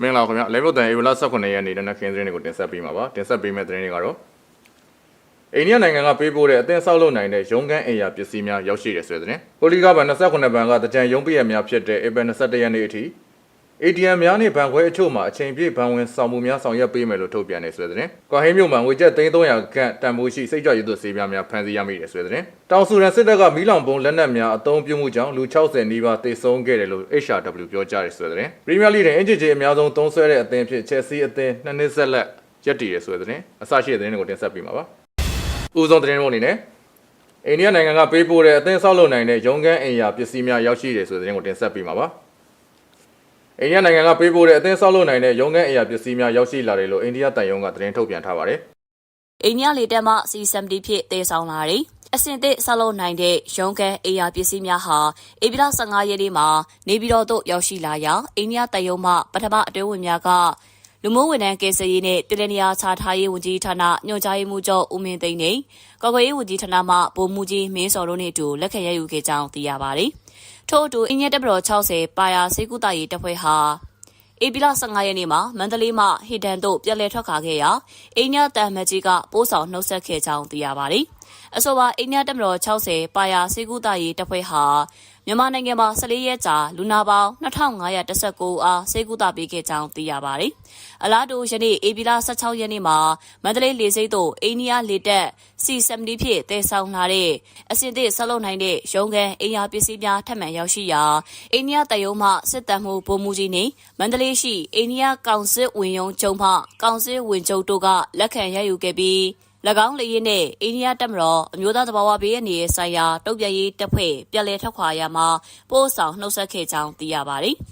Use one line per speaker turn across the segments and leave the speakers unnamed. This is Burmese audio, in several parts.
မင်္ဂလာပါခင်ဗျာလေဗုတ်တန်ဧပြီလ18ရက်နေ့တနက်ခင်းသတင်းတွေကိုတင်ဆက်ပေးမှာပါတင်ဆက်ပေးမယ့်သတင်းတွေကတော့အိန္ဒိယနိုင်ငံကပေးပို့တဲ့အသင်းဆောက်လုပ်နိုင်တဲ့ရုံးခန်းအိမ်ယာပစ္စည်းများရောက်ရှိတယ်ဆိုတဲ့သတင်းပိုလီကဘန်28ဘန်ကတကြံရုံးပရက်များဖြစ်တဲ့ဧပြီ21ရက်နေ့အထိ ATM များနဲ့ဘဏ်ခွဲအချို့မှာအချိန်ပြည့်ဘဏ်ဝင်ဆောင်မှုများဆောင်ရွက်ပေးမယ်လို့ထုတ်ပြန်နေဆိုတဲ့သတင်း။ကွာဟင်းမြို့မှာငွေကျပ်300ခန့်တန်ဖိုးရှိစိတ်ကြွရည်သွဆေးပြားများဖမ်းဆီးရမိတယ်ဆိုတဲ့သတင်း။တောင်ဆူရန်စစ်တပ်ကမီးလောင်ပုံလက်နက်များအသုံးပြုမှုကြောင့်လူ60နီးပါးသေဆုံးခဲ့တယ်လို့ HRW ပြောကြားတယ်ဆိုတဲ့သတင်း။ပရီးမီးယားလိတွင်အင်ဂျီဂျီအများဆုံးသုံးစွဲတဲ့အသင်းဖြစ်ချက်စီအသင်းနှစ်နှစ်ဆက်လက်ရပ်တည်တယ်ဆိုတဲ့သတင်း။အစရှိတဲ့သတင်းတွေကိုတင်ဆက်ပေးမှာပါ။ဦးဆုံးသတင်းတွေအနေနဲ့အိန္ဒိယနိုင်ငံကပေးပို့တဲ့အသင်းဆောက်လုပ်နိုင်တဲ့ရုံးခန်းအိမ်ယာပစ္စည်းများရောက်ရှိတယ်ဆိုတဲ့သတင်းကိုတင်ဆက်ပေးမှာပါ။ အိန္ဒိယနိုင်ငံကပေးပို့တဲ့အသင်းဆောက်လုပ်နိုင်တဲ့ရုံးခန်းအရာပစ္စည်းများရောက်ရှိလာတယ်လို့အိန္ဒိယတန်ယုံကသတင်းထုတ်ပြန်ထားပါတယ်
အိန္ဒိယလေတပ်မှ C70 ဖြင့်တည်ဆောင်လာတယ်။အစင်သစ်ဆောက်လုပ်နိုင်တဲ့ရုံးကန်အေယာပစ္စည်းများဟာဧပြီလ15ရက်နေ့မှာနေပြည်တော်သို့ရောက်ရှိလာရာအိန္ဒိယတယုံမှပထမအတွင်းဝင်များကလူမှုဝန်ထမ်းကယ်ဆယ်ရေးနဲ့ပြည်내နေရာချထားရေးဝန်ကြီးဌာနညွှန်ကြားရေးမှူးချုပ်ဦးမင်းသိန်းနဲ့ကော်ကွယ်ရေးဝန်ကြီးဌာနမှဗိုလ်မှူးကြီးမင်းစော်တို့နဲ့အတူလက်ခံရယူခဲ့ကြောင်းသိရပါတယ်။ ထို့အတူအင်ဂျင်တပ်မတော်60ပါယာစေကူတာရေးတပ်ဖွဲ့ဟာဧပြီလ15ရက်နေ့မှာမန္တလေးမှဟီဒန်တို့ပြည်လဲထွက်ခါခဲ့ရာအိန္ဒိယတန်မကြီးကပိုးဆောင်နှုတ်ဆက်ခဲ့ကြောင်းသိရပါတယ်။ အဆိုပါအိန္ဒိယတပ်မတော်60ပါယာစေကူတာရေးတပ်ဖွဲ့ဟာမြန်မာနိုင်ငံမှာ14ရက်ကြာလူနာပေါင်း2519အားစေကူတာပေးခဲ့ကြောင်းသိရပါတယ်။အလားတူယနေ့ဧပြီလ16ရက်နေ့မှာမန္တလေးလေဆိပ်သို့အိန္ဒိယလေတပ် C70 ဖြင့်တည်ဆောင်လာတဲ့အစစ်အသစ်ဆက်လုပ်နိုင်တဲ့ရုံးခန်းအိမ်ယာပစ္စည်းများထပ်မံရောက်ရှိရာအိန္ဒိယတယုံမှစစ်တပ်မှုဗိုလ်မှူးကြီးနှင့်မန္တလေးရှိအိန္ဒိယကောင်စစ်ဝင်ယုံကျုံမှကောင်စစ်ဝင်ချုပ်တို့ကလက်ခံရယူခဲ့ပြီး၎ င်းလေရင်နဲ့အိန္ဒိယတပ်မတော်အမျိုးသားသဘာဝဘေးအန္တရာယ်ဆိုင်ရာတုတ်ပြရေးတပ်ဖွဲ့ပြည်လဲထွက်ခွာရမှာပို့ဆောင်နှုတ်ဆက်ခဲ့ကြောင်းသိရပါတယ်။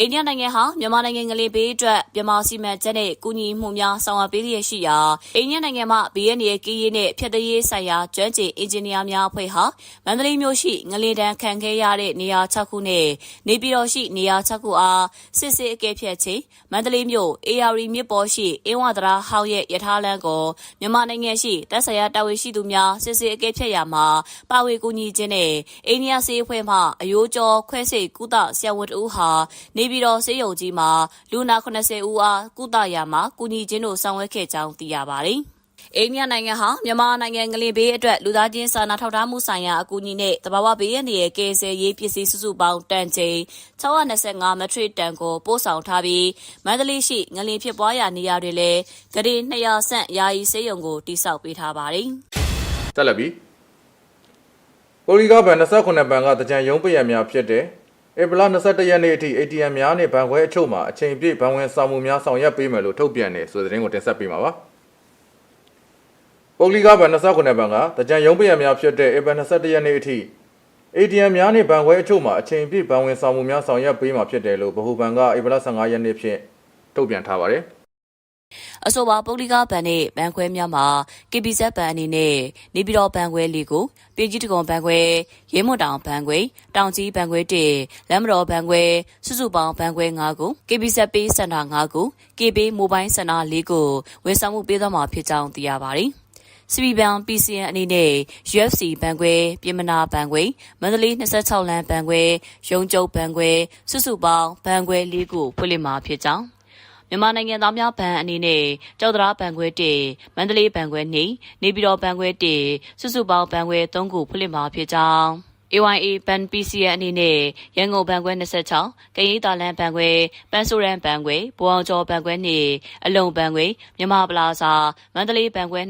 အိန္ဒိယနိုင်ငံဟာမြန်မာနိုင်ငံငလေးပေးအတွက်မြန်မာစီမံချက်နဲ့ကုညီမှုများဆောင်ရွက်ပေးလျက်ရှိရာအိန္ဒိယနိုင်ငံမှ BNA ကီးရေးနဲ့ဖြတ်တရေးဆိုင်ရာကျွမ်းကျင်အင်ဂျင်နီယာများအဖွဲ့ဟာမန္တလေးမြို့ရှိငလေးတန်းခံခဲ့ရတဲ့နေရာ6ခုနဲ့နေပြည်တော်ရှိနေရာ6ခုအားစစ်စစ်အကဲဖြတ်ချိန်မန္တလေးမြို့ AR မြစ်ပေါ်ရှိအင်းဝဒရာဟောင်းရဲ့ယထာလန်းကိုမြန်မာနိုင်ငံရှိတပ်ဆိုင်ရာတာဝန်ရှိသူများစစ်စစ်အကဲဖြတ်ရမှာပါဝေကူညီခြင်းနဲ့အိန္ဒိယစေအဖွဲ့မှအယိုးကျော်ခွဲစိတ်ကုသဆရာဝန်တို့ဟာနေပြည်တော်စေယုံကြီးမှာလူနာ80ဦးအားကုသရာမှာကူညီခြင်းတို့ဆောင်ရွက်ခဲ့ကြောင်းသိရပါတယ်။အိန္ဒိယနိုင်ငံဟာမြန်မာနိုင်ငံငလင်ဘေးအတွက်လူသားချင်းစာနာထောက်ထားမှုဆိုင်ရာအကူအညီနဲ့တဘာဝဘေးရန်ရဲ့ကယ်ဆယ်ရေးပစ္စည်းစုစုပေါင်းတန်ချိန်625မက်ထရစ်တန်ကိုပို့ဆောင်ထားပြီးမန္တလေးရှိငလင်ဖြစ်ပွားရာနေရာတွေလည်းဂရေ200ဆန့်ယာယီစေယုံကိုတိစောက်ပေးထားပါတယ်။
တက်လက်ပြီးပိုလီကဘန်28ဘန်ကတကြံရုံးပရက်များဖြစ်တဲ့ ဧပြီလ21ရက်နေ့အထိ ATM များနဲ့ဘဏ်ခွဲအချို့မှာအချိန်ပြည့်ဘဏ်ဝင်ဆောင်မှုများဆောင်ရွက်ပေးမယ်လို့ထုတ်ပြန်နေဆိုတဲ့သတင်းကိုတင်ဆက်ပေးမှာပါပိုလီကဘန်28ဘန်ကတကြံရုံးပရက်များဖြစ်တဲ့ဧပြီ21ရက်နေ့အထိ ATM များနဲ့ဘဏ်ခွဲအချို့မှာအချိန်ပြည့်ဘဏ်ဝင်ဆောင်မှုများဆောင်ရွက်ပေးမှာဖြစ်တယ်လို့ဗဟိုဘဏ်ကဧပြီလ15ရက်နေ့ဖြင့်ထုတ်ပြန်ထားပါတယ်
အဆိုပါပုဂ္ဂလိကဘဏ်နဲ့ဘဏ်ခွဲများမှာ KBZ ဘဏ်အနေနဲ့နေပြည်တော်ဘဏ်ခွဲလေးကိုပြည်ကြီးတကုံဘဏ်ခွဲရဲမွန်တောင်ဘဏ်ခွဲတောင်ကြီးဘဏ်ခွဲ1လမ်းမတော်ဘဏ်ခွဲစုစုပေါင်းဘဏ်ခွဲ9ခု KBZ ပေးစင်တာ9ခု KB မိုဘိုင်းစင်တာ4ခုဝန်ဆောင်မှုပေးသွားမှာဖြစ်ကြောင်းသိရပါတယ်။ CB ဘဏ် PCN အနေနဲ့ UFC ဘဏ်ခွဲပြည်မနာဘဏ်ခွဲမန္တလေး26လမ်းဘဏ်ခွဲရုံးကျုပ်ဘဏ်ခွဲစုစုပေါင်းဘဏ်ခွဲ၄ခုဖွင့်လှစ်မှာဖြစ်ကြောင်း မြန်မာနိုင်ငံသားများဘဏ်အနေနဲ့ကြောက်တရားဘဏ်ခွဲ1မန္တလေးဘဏ်ခွဲ2နေပြည်တော်ဘဏ်ခွဲ1စုစုပေါင်းဘဏ်ခွဲ3ခုဖွင့်လှစ်မှာဖြစ်ကြောင်း AYA ဘန် PCN အနေနဲ့ရန်ကုန်ဘဏ်ခွဲ26ကရင်တာလန်ဘဏ်ခွဲပန်းဆိုရန်ဘဏ်ခွဲဘောအောင်ကျော်ဘဏ်ခွဲ2အလုံဘဏ်ခွဲမြန်မာပလာဇာမန္တလေးဘဏ်ခွဲ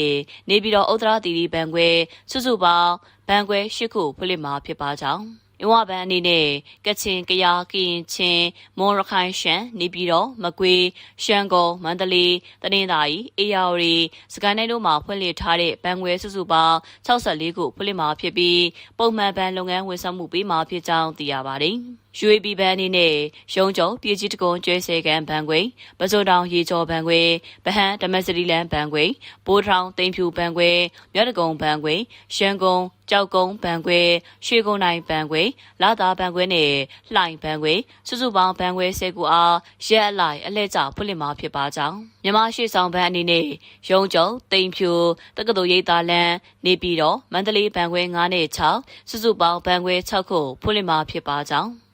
22နေပြည်တော်ဥဒရာတီတီဘဏ်ခွဲစုစုပေါင်းဘဏ်ခွဲ8ခုဖွင့်လှစ်မှာဖြစ်ပါကြောင်း အင်းဝဘန်အနေနဲ့ကချင်ကယားကရင်ချင်းမွန်ရခိုင်ရှမ်းနေပြည်တော်မကွေးရှမ်းကုန်းမန္တလေးတနင်္သာရီအေရဝတီစကိုင်းတိုင်းတို့မှာဖွင့်လှစ်ထားတဲ့ဘဏ်ငွေစုစုပေါင်း64ခုဖွင့်လှစ်မှာဖြစ်ပြီးပုံမှန်ဘဏ်လုပ်ငန်းဝန်ဆောင်မှုပေးမှာဖြစ်ကြောင်းသိရပါတယ်။ UAB ဘဏ်အနေနဲ့ရုံးချုပ်ပြည်ကြီးတကုံကျွဲဆဲကန်ဘဏ်ခွေပစိုးတောင်ရေကျော်ဘဏ်ခွေဗဟန်းဓမ္မစရီလန်ဘဏ်ခွေဘိုးထောင်တိန်ဖြူဘဏ်ခွေမြတ်တကုံဘဏ်ခွေရန်ကုန်ကြောက်ကုန်းဘဏ်ခွေရွှေကုန်းနိုင်ဘဏ်ခွေလာသာဘဏ်ခွေနဲ့လှိုင်ဘဏ်ခွေစုစုပေါင်းဘဏ်ခွေ၁၀ခုအားရက်အလိုက်အလှည့်ကျဖွင့်လှစ်မှာဖြစ်ပါကြောင်းမြန်မာရှိဆောင်ဘဏ်အနေနဲ့ရုံးချုပ်တိန်ဖြူတက္ကသိုလ်ရိပ်သာလန်နေပြည်တော်မန္တလေးဘဏ်ခွေ9နဲ့6စုစုပေါင်းဘဏ်ခွေ6ခုဖွင့်လှစ်မှာဖြစ်ပါကြောင်း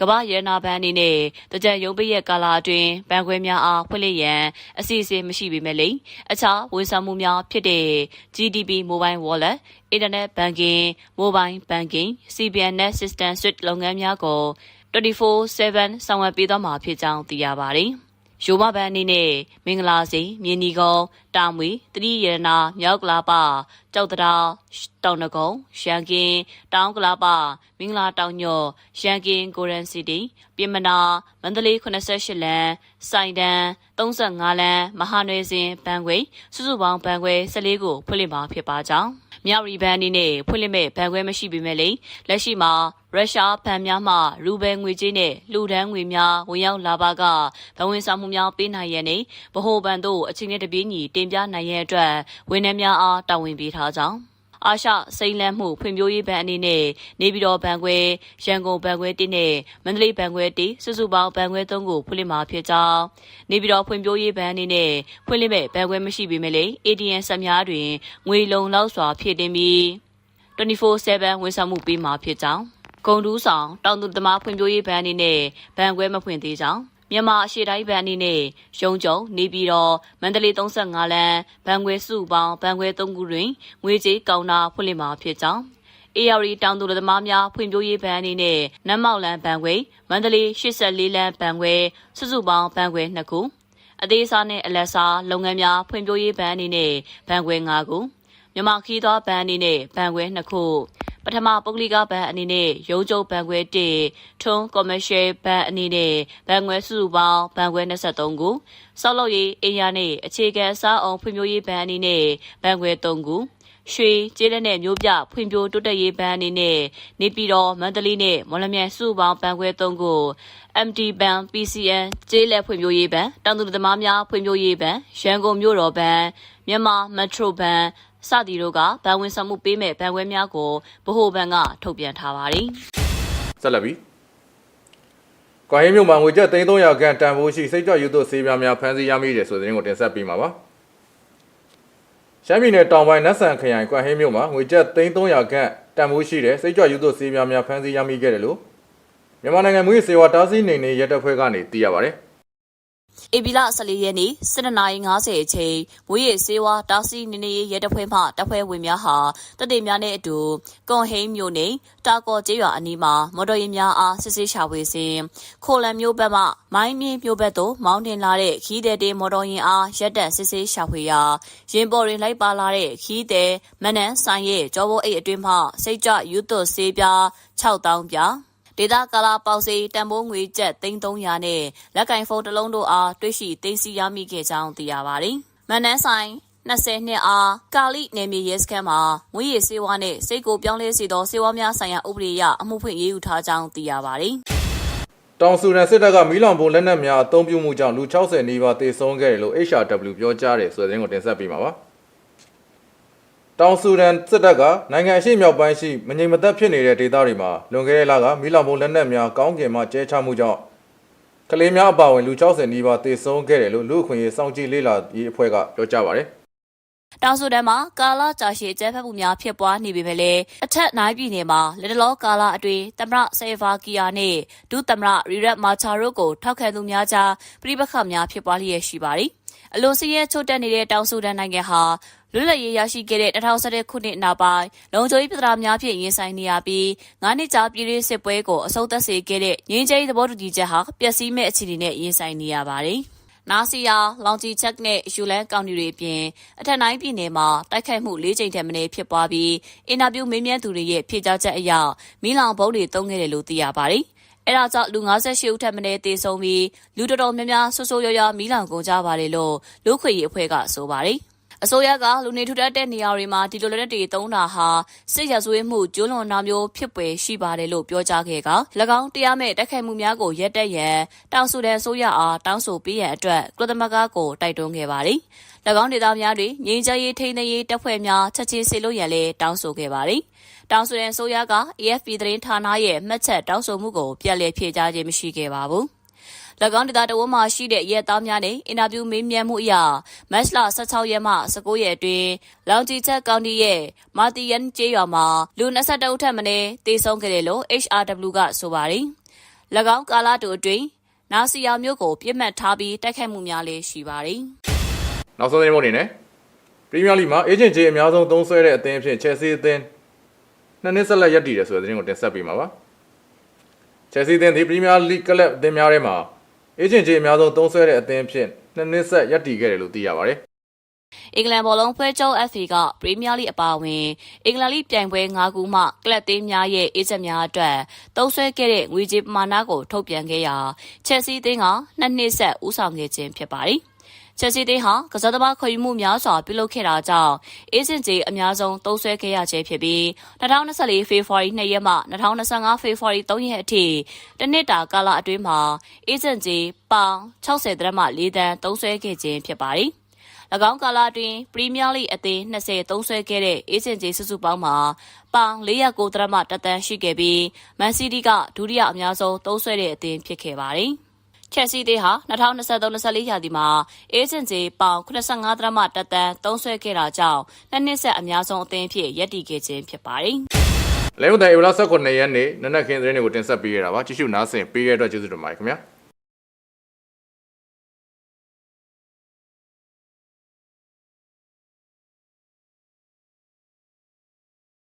ကမ္ဘာရနာဘဏ်အနေနဲ့တကြံရုံးပိရဲ့ကာလအတွင်းဘဏ်ခွဲများအားဖွင့်လှစ်ရန်အစီအစဉ်မရှိပေမဲ့လေအခြားဝန်ဆောင်မှုများဖြစ်တဲ့ GDP Mobile Wallet Internet Banking Mobile Banking CBN Net System Suite လုပ်ငန်းများကို24/7ဆောင်ရွက်ပေးသွားမှာဖြစ်ကြောင်းသိရပါတယ်။ ရိုးမဘန်အနေနဲ့မင်္ဂလာစီမြင်းနီကုန်းတာမွေတတိရဏမြောက်ကလာပကြောက်တရာတောင်နကုန်းရန်ကင်းတောင်ကလာပမင်္ဂလာတောင်ညော့ရန်ကင်းကိုရန်စီတီပြင်မနာမန္တလေး88လမ်းစိုင်တန်း35လမ်းမဟာနွယ်စဉ်ဘန်ခွေစုစုပေါင်းဘန်ခွေ14ကိုဖွင့်လှစ်မှာဖြစ်ပါကြောင်း မြောက်ရီဘန်အနေနဲ့ဖွင့်လှစ်မဲ့ဘန်ခွဲမရှိပေမဲ့လေလက်ရှိမှာရုရှားဘဏ်များမှရူဘယ်ငွေကြေးနဲ့လှူဒန်းငွေများဝင်ရောက်လာပါကဘဏ်ဝင်ဆောင်မှုများပေးနိုင်ရန်နဲ့ဗဟိုဘဏ်တို့အချိန်နဲ့တပြေးညီတင်ပြနိုင်ရန်အတွက်ဝန်ထမ်းများအားတာဝန်ပေးထားကြောင်း အာရှစိန်လန်းမှုဖွံ့ဖြိုးရေးဘဏ်အနေနဲ့နေပြည်တော်ဘဏ်ခွဲရန်ကုန်ဘဏ်ခွဲ1နဲ့မန္တလေးဘဏ်ခွဲ1စုစုပေါင်းဘဏ်ခွဲ3ကိုဖွင့်လှစ်မှာဖြစ်ကြောင်းနေပြည်တော်ဖွံ့ဖြိုးရေးဘဏ်အနေနဲ့ဖွင့်လှစ်မဲ့ဘဏ်ခွဲမရှိပေမဲ့လေ ATM ဆက်များတွင်ငွေလုံလောက်စွာဖြည့်တင်ပြီး24/7ဝန်ဆောင်မှုပေးမှာဖြစ်ကြောင်းဂုံတူးဆောင်တောင်သူသမားဖွံ့ဖြိုးရေးဘဏ်အနေနဲ့ဘဏ်ခွဲမဖွင့်သေးကြောင်း မြန်မာအရှေ့တိုင်းဘဏ်အနေနဲ့ရုံကြုံနေပြီးတော့မန္တလေး35လမ်းဘဏ်ခွဲစုပေါင်းဘဏ်ခွဲ3ခုတွင်ငွေကြေးကောင်တာဖွင့်လှစ်မှာဖြစ်ကြောင်း AR တောင်သူသမားများဖွံ့ဖြိုးရေးဘဏ်အနေနဲ့နမ်းမောက်လန်ဘဏ်ခွေမန္တလေး84လမ်းဘဏ်ခွေစုစုပေါင်းဘဏ်ခွေ2ခုအသေးစားနဲ့အလက်စားလုပ်ငန်းများဖွံ့ဖြိုးရေးဘဏ်အနေနဲ့ဘဏ်ခွေ5ခုမြန်မာခီးသွားဘဏ်အနေနဲ့ဘဏ်ခွဲ2ခု ပထမပုဂ္ဂလိကဘဏ်အနေနဲ့ရုံးချုပ်ဘဏ်ခွဲ1ထွန်း commercial ဘဏ်အနေနဲ့ဘဏ်ခွဲစုစုပေါင်းဘဏ်ခွဲ23ခုစောက်လုပ်ရေးအင်ယာနဲ့အခြေခံအစားအောင်ဖွံ့ဖြိုးရေးဘဏ်အနေနဲ့ဘဏ်ခွဲ3ခုရွှေကျေးလက်နဲ့မျိုးပြဖွံ့ဖြိုးတိုးတက်ရေးဘဏ်အနေနဲ့နေပြည်တော်မန္တလေးနဲ့မော်လမြိုင်စုပေါင်းဘဏ်ခွဲ3ခု MD ဘဏ် PCN ကျေးလက်ဖွံ့ဖြိုးရေးဘဏ်တောင်သူသမားများဖွံ့ဖြိုးရေးဘဏ်ရန်ကုန်မြို့တော်ဘဏ်မြန်မာမက်ထရိုဘဏ် စသည်တို့ကဗန်ဝင်ဆောင်မှုပေးမဲ့ဗန်ခွဲများကိုဗဟိုဘဏ်ကထုတ်ပြန်ထားပါတယ်။
ဆက်လက်ပြီးကွာဟင်းမြို့မှာငွေကျပ်3300ခန့်တန်ဖိုးရှိစိတ်ကြွယူသွဆေးပြားများဖမ်းဆီးရမိတယ်ဆိုတဲ့သတင်းကိုတင်ဆက်ပေးမှာပါရှမ်းပြည်နယ်တောင်ပိုင်းနတ်ဆန်ခရိုင်ကွာဟင်းမြို့မှာငွေကျပ်3300ခန့်တန်ဖိုးရှိတဲ့စိတ်ကြွယူသွဆေးပြားများဖမ်းဆီးရမိခဲ့တယ်လို့မြန်မာနိုင်ငံမွေးစေဝါတားဆီးနေနေရဲတပ်ဖွဲ့ကနေသိရပါတယ်
ဧပြီလ14ရက်နေ့7:50အချိန်မွေးရစေဝါတာစီနေနေရဲတပ်ဖွဲ့မှတပ်ဖွဲ့ဝင်များဟာတပ်တွေများနဲ့အတူကွန်ဟိန်းမြို့နယ်တာကော်ကျေးရွာအနီးမှာမော်တော်ယာဉ်များအားစစ်ဆေးရှာဖွေစဉ်ခိုလန်မြို့ဘက်မှမိုင်းမြင်းမြို့ဘက်သို့မောင်းတင်လာတဲ့ခီးတဲ့တေမော်တော်ယာဉ်အားရက်တက်စစ်ဆေးရှာဖွေရာရင်ပေါ်တွင်လိုက်ပါလာတဲ့ခီးတဲ့မနန်းဆိုင်ရဲ့ကြောဘောအိတ်အတွင်းမှစိတ်ကြယူသွဆေးပြား6000ပြား ဒေတာကာလာပေါစီတန်ဖိုးငွေကျပ်3300နဲ့လက်ကင်ဖုန်းတစ်လုံးတို့အားတွေ့ရှိသိမ်းဆည်းရမိခဲ့ကြောင်းသိရပါတယ်။မန်နန်းဆိုင်20နှစ်အားကာလိနယ်မြေရဲစခန်းမှာငွေရည်စေဝါနဲ့စိတ်ကိုပြောင်းလဲစေသောစေဝါများဆိုင်ရာဥပဒေအရအမှုဖွင့်ရေးယူထားကြောင်းသိရပါတယ်။
တောင်ဆူဒန်စစ်တပ်ကမီးလောင်ပုံလက်နက်များအသုံးပြုမှုကြောင့်လူ60နီးပါးသေဆုံးခဲ့တယ်လို့ HRW ပြောကြားတယ်ဆိုတဲ့သတင်းကိုတင်ဆက်ပေးမှာပါ တောင်ဆူဒန်စစ်တပ်ကနိုင်ငံအရှေ့မြောက်ပိုင်းရှိမငြိမ်မသက်ဖြစ်နေတဲ့ဒေသတွေမှာလွန်ခဲ့တဲ့လကမီးလောင်ပုံလက်နက်များကောင်းကင်မှကျဲချမှုကြောင့်ကလေးများအပါအဝင်လူ60နီးပါးသေဆုံးခဲ့တယ်လို့လူ့အခွင့်အရေးစောင့်ကြည့်လေ့လာရေးအဖွဲ့ကပြောကြားပါတယ်
တောင်ဆူဒန်မှာကာလာကြာရှည်ကျဲဖက်မှုများဖြစ်ပွားနေပေမဲ့လည်းအထက်နိုင်ပြည်နယ်မှာလက်တလောကာလာအတွင်းသမရဆေဗာကီယာနဲ့ဒုသမရရီရက်မာချာတို့ကိုထောက်ခံသူများကြားပြိပခတ်များဖြစ်ပွားလျက်ရှိပါတယ်။ အလွန်စည်ရဲချို့တက်နေတဲ့တောင်ဆူဒန်နိုင်ငံဟာလွတ်လပ်ရေးရရှိခဲ့တဲ့2011ခုနှစ်နောက်ပိုင်းလုံခြုံရေးပြည်ထောင်များဖြင့်ရင်ဆိုင်နေရပြီးငါးနှစ်ကြာပြည်တွင်းစစ်ပွဲကိုအဆုံးသတ်စေခဲ့တဲ့ငြိမ်းချမ်းရေးသဘောတူညီချက်ဟာပျက်စီးမဲ့အခြေအနေနဲ့ရင်ဆိုင်နေရပါတယ်။နာစီယာလောင်ဂျီချက်နဲ့ယူလန်ကောင်တီတွေအပြင်အထက်နိုင်ပြည်နယ်မှာတိုက်ခိုက်မှု၄ချိန်ထက်မနည်းဖြစ်ပွားပြီးအင်တာဗျူးမေးမြန်းသူတွေရဲ့ဖြေကြားချက်အရမီလောင်ဘုံတွေတုံးခဲ့တယ်လို့သိရပါတယ်။ အဲဒါကြောင့်လူ58ဦးထက်မနည်းသေဆုံးပြီးလူတော်တော်များများဆွဆိုးရွားရွားမီးလောင်ကုန်ကြပါတယ်လို့လူခွေရေးအဖွဲ့ကဆိုပါတယ်။ အစိုးရကလူနေထူထပ်တဲ့နေရာတွေမှာဒီလိုလက်နက်တွေသုံးတာဟာစစ်ရဆွေးမှုကျွလွန်နာမျိုးဖြစ်ပွေရှိပါတယ်လို့ပြောကြားခဲ့က၎င်းတရားမဲ့တိုက်ခိုက်မှုများကိုရက်တက်ရန်တောင်ဆူဒန်ဆိုရအားတောင်းဆိုပေးရန်အတွက်ကုလသမဂ္ဂကိုတိုက်တွန်းခဲ့ပါတယ်။၎င်းဒေသများတွင်ငြိမ်းချမ်းရေးထိန်းသိမ်းရေးတပ်ဖွဲ့များချက်ချင်းစေလို့ရန်လည်းတောင်းဆိုခဲ့ပါတယ်။တောင်ဆူဒန်ဆိုရက AFP သတင်းဌာနရဲ့မှတ်ချက်တောင်းဆိုမှုကိုပြက်လက်ဖြေကြားခြင်းမရှိခဲ့ပါဘူး။၎ င်းဒေသတဝန်းမှာရှိတဲ့ရဲသားများနဲ့အင်တာဗျူးမေးမြန်းမှုအရမတ်လ16ရက်မှ19ရက်အတွင်းလောင်ဂျီချက်ကောင်တီရဲ့မာတီယန်ကျေးရွာမှာလူ22ဦးထပ်မံတေဆုံးခဲ့တယ်လို့ HRW ကဆိုပါတယ်၎င်းကာလတူအတွင်းနာစီယာမျိုးကိုပြစ်မှတ်ထားပြီးတိုက်ခိုက်မှုများလည်းရှိပါတယ်
နောက်ဆုံးသတင်းပုံအနေနဲ့ပရီးမီးယားလိမှာအေဂျင့်ဂျေအများဆုံးသုံးစွဲတဲ့အသင်းအဖြစ်ချယ်ဆီအသင်းနှစ်နှစ်ဆက်လက်ရပ်တည်တယ်ဆိုတဲ့သတင်းကိုတင်ဆက်ပေးမှာပါချယ်ဆီအသင်းဒီပရီးမီးယားလိကလပ်အသင်းများထဲမှာ အေဂျင့်ဂျေအများဆုံးသုံးစွဲတဲ့အသင်းအဖြစ်နှစ်နှစ်ဆက်ရပ်တည်ခဲ့တယ်လို့သိရပါတယ်။
အင်္ဂလန်ဘောလုံးဖွဲ့ချုပ် FA ကပရီးမီးယားလိအပါအဝင်အင်္ဂလန်လိပြိုင်ပွဲ၅ခုမှကလပ်သေးများရဲ့အေဂျင့်များအတွက်သုံးစွဲခဲ့တဲ့ငွေကြေးပမာဏကိုထုတ်ပြန်ခဲ့ရာချက်စီအသင်းကနှစ်နှစ်ဆက်ဦးဆောင်ခဲ့ခြင်းဖြစ်ပါတယ်။ ချက်စီအသင်းဟာကစားသမားခေါ်ယူမှုများစွာပြုလုပ်ခဲ့တာကြောင့်အေဂျင့်ကြီးအများဆုံးသုံးစွဲခဲ့ရခြင်းဖြစ်ပြီး2024ဖေဖော်ဝါရီ2ရက်မှ2025ဖေဖော်ဝါရီ3ရက်အထိတစ်နှစ်တာကာလအတွင်းမှာအေဂျင့်ကြီးပေါင်60ဒရမ4တန်းသုံးစွဲခဲ့ခြင်းဖြစ်ပါတယ်။၎င်းကာလအတွင်းပရီးမီးယားလိအသင်း20သုံးဆွဲခဲ့တဲ့အေဂျင့်ဂျီစုစုပေါင်းမှာပေါင်409ဒရမတသန်းရှိခဲ့ပြီးမန်စီးတီးကဒုတိယအများဆုံးသုံးဆွဲတဲ့အသင်းဖြစ်ခဲ့ပါတယ်။ ချက်စီးသေးဟာ2023-24ရာသီမှာအေဂျင့်ဂျီပေါင်85ဒရမတသန်းသုံးဆွဲခဲ့တာကြောင့်နှစ်နှစ်ဆက်အများဆုံးအသင်းဖြစ်ရပ်တည်ခဲ့ခြင်းဖြစ်ပါတယ်။
လဲဝတန်ဧပြီလ19ရက်နေ့နနက်ခင်းသတင်းတွေကိုတင်ဆက်ပေးရတာပါကြည့်ရှုနားဆင်ပေးခဲ့တဲ့အတွက်ကျေးဇူးတင်ပါတယ်ခင်ဗျာ